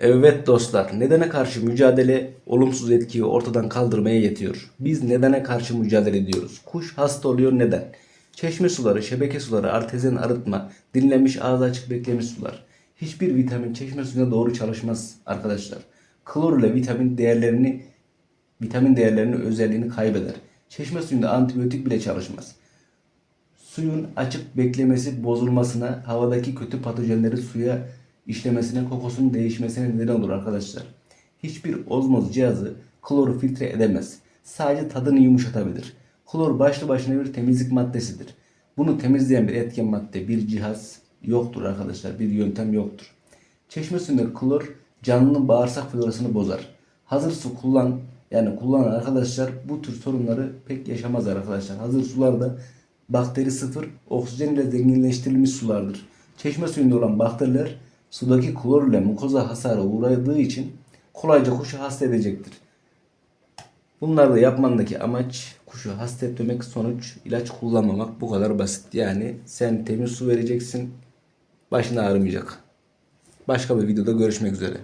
Evet dostlar, nedene karşı mücadele olumsuz etkiyi ortadan kaldırmaya yetiyor. Biz nedene karşı mücadele ediyoruz. Kuş hasta oluyor neden? Çeşme suları, şebeke suları, artezyen arıtma, dinlenmiş ağzı açık beklemiş sular. Hiçbir vitamin çeşme suyuna doğru çalışmaz arkadaşlar. Klor ile vitamin değerlerini vitamin değerlerini özelliğini kaybeder. Çeşme suyunda antibiyotik bile çalışmaz. Suyun açık beklemesi bozulmasına, havadaki kötü patojenleri suya işlemesine, kokusunun değişmesine neden olur arkadaşlar. Hiçbir ozmoz cihazı kloru filtre edemez. Sadece tadını yumuşatabilir. Klor başlı başına bir temizlik maddesidir. Bunu temizleyen bir etken madde, bir cihaz yoktur arkadaşlar. Bir yöntem yoktur. Çeşme suyunda klor canlının bağırsak florasını bozar. Hazır su kullan yani kullanan arkadaşlar bu tür sorunları pek yaşamazlar arkadaşlar. Hazır sularda bakteri sıfır, oksijen ile zenginleştirilmiş sulardır. Çeşme suyunda olan bakteriler sudaki klor ile mukoza hasarı uğradığı için kolayca kuşu hasta edecektir. Bunları da yapmandaki amaç kuşu hasta etmemek sonuç ilaç kullanmamak bu kadar basit. Yani sen temiz su vereceksin başın ağrımayacak. Başka bir videoda görüşmek üzere.